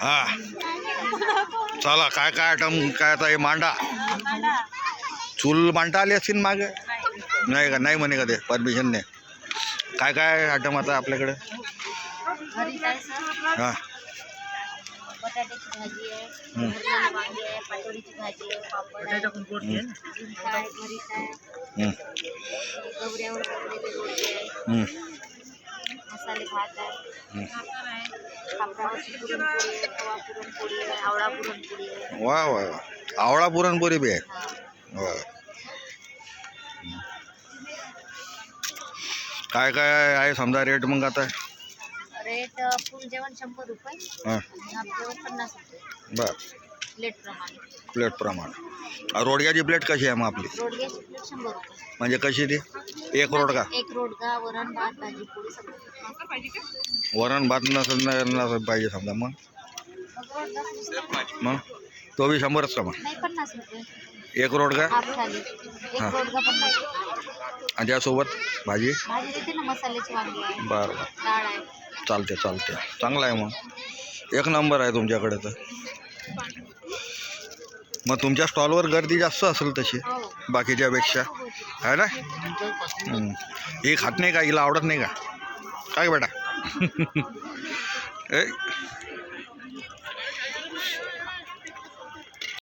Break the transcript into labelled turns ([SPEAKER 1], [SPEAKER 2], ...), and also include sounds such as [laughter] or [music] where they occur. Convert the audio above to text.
[SPEAKER 1] हा. चला काय काय आयटम काय आता हे मांडा? चूल मांडा आली असतील मागे? नाही का? नाही म्हणे का ते? परमिशन नाही काय काय आयटम आता आपल्याकडे? हां.
[SPEAKER 2] बटाट्याची भाजी आहे. भरलेली वांगी आहे पाटोळीची भाजी आहे पापड आहे झुणका आहे भरीत आहे गवऱ्यावर बनवलेली रोटी आहे मसाले भात आहे. कापडावरची पुरणपोळी आहे रवा पुरणपोळी आहे आवळा पुरणपोळी. आहे
[SPEAKER 1] वा वा वा. आवळा पुरणपोळी बी आहे. वा. काय काय आहे समजा रेट मग आता?
[SPEAKER 2] रेट फुल जेवण शंभर रुपये.
[SPEAKER 1] हां.
[SPEAKER 2] आणि हाफ जेवण पन्नास रुपये.
[SPEAKER 1] बर.
[SPEAKER 2] प्लेट प्रमाणे.
[SPEAKER 1] प्लेटप्रमाणे रोडग्याची प्लेट कशी आहे मग आपली?
[SPEAKER 2] रोडग्याची प्लेट शंभर रुपये.
[SPEAKER 1] म्हणजे कशी ती? एक रोडगा
[SPEAKER 2] एक रोडगा वरण भात भाजी पोळी सगळं.
[SPEAKER 1] वरण भात नसेल नसेल पाहिजे समजा मग.
[SPEAKER 2] मग?
[SPEAKER 1] तो बी शंभरच का मग?
[SPEAKER 2] नाही पन्नास रुपये.
[SPEAKER 1] एक
[SPEAKER 2] हाफ थाली. एक
[SPEAKER 1] हा.
[SPEAKER 2] रोडगा पन्नास?
[SPEAKER 1] आणि त्यासोबत भाजी?
[SPEAKER 2] भाजी देते ना मसाल्याची वांगी आहे.
[SPEAKER 1] बरं. बरं
[SPEAKER 2] डाळ आहे.
[SPEAKER 1] चालते चालते चांगलं आहे मग. एक नंबर आहे तुमच्याकडे तर. मग तुमच्या स्टॉलवर गर्दी जास्त असेल तशी
[SPEAKER 2] हो.
[SPEAKER 1] बाकीच्यापेक्षा आहे ना? हं. ही खात नाही का? हिला आवडत नाही का? काय बेटा? [laughs] ए